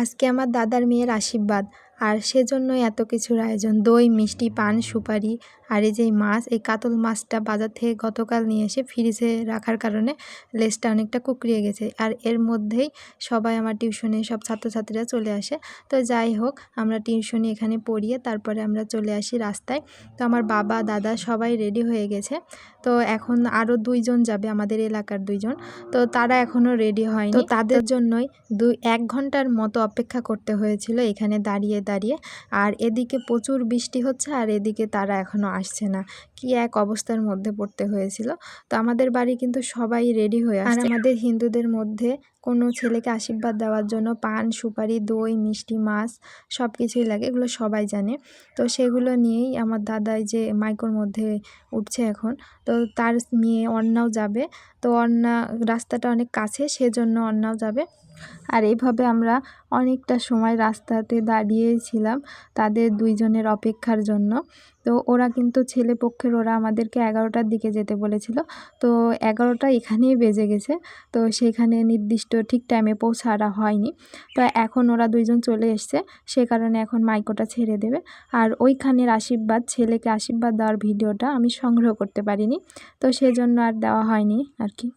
আজকে আমার দাদার মেয়ের আশীর্বাদ। আর সেজন্যই এত কিছুর আয়োজন। দই মিষ্টি পান সুপারি আর এই যে মাছ এই কাতল মাছটা বাজার থেকে গতকাল নিয়ে এসে ফ্রিজে রাখার কারণে লেজটা অনেকটা কুকড়িয়ে গেছে। আর এর মধ্যেই সবাই আমার টিউশনে সব ছাত্রছাত্রীরা চলে আসে। তো যাই হোক আমরা টিউশনি এখানে পড়িয়ে তারপরে আমরা চলে আসি রাস্তায়। তো আমার বাবা দাদা সবাই রেডি হয়ে গেছে। তো এখন আরও দুইজন যাবে আমাদের এলাকার দুইজন। তো তারা এখনও রেডি হয়নি। তো তাদের জন্যই দুই এক ঘণ্টার মতো অপেক্ষা করতে হয়েছিল এখানে দাঁড়িয়ে। দাঁড়িয়ে, আর এদিকে প্রচুর বৃষ্টি হচ্ছে আর এদিকে তারা এখনও আসছে না। কি এক অবস্থার মধ্যে পড়তে হয়েছিল। তো আমাদের বাড়ি কিন্তু সবাই রেডি হয়ে আর আমাদের হিন্দুদের মধ্যে কোনো ছেলেকে আশীর্বাদ দেওয়ার জন্য পান, সুপারি, দই, মিষ্টি, মাছ সব কিছুই লাগে, এগুলো সবাই জানে। তো সেগুলো নিয়েই আমার দাদাই যে মাইকোর মধ্যে উঠছে এখন, তো তার মেয়ে অন্নাও যাবে। তো অন্না রাস্তাটা অনেক কাছে, সেজন্য অন্নাও যাবে। আর এইভাবে আমরা অনেকটা সময় রাস্তাতে দাঁড়িয়েছিলাম তাদের দুইজনের অপেক্ষার জন্য। তো ওরা কিন্তু ছেলে পক্ষের, ওরা আমাদেরকে এগারোটার দিকে যেতে বলেছিল। তো এগারোটা এখানেই বেজে গেছে। তো সেখানে নির্দিষ্ট ঠিক টাইমে পৌঁছারা হয়নি। তো এখন ওরা দুইজন চলে এসছে। সে কারণে এখন মাইকোটা ছেড়ে দেবে। আর ওইখানের আশীর্বাদ, ছেলেকে আশীর্বাদ দেওয়ার ভিডিওটা আমি সংগ্রহ করতে পারিনি। তো সেজন্য আর দেওয়া হয়নি আর কি।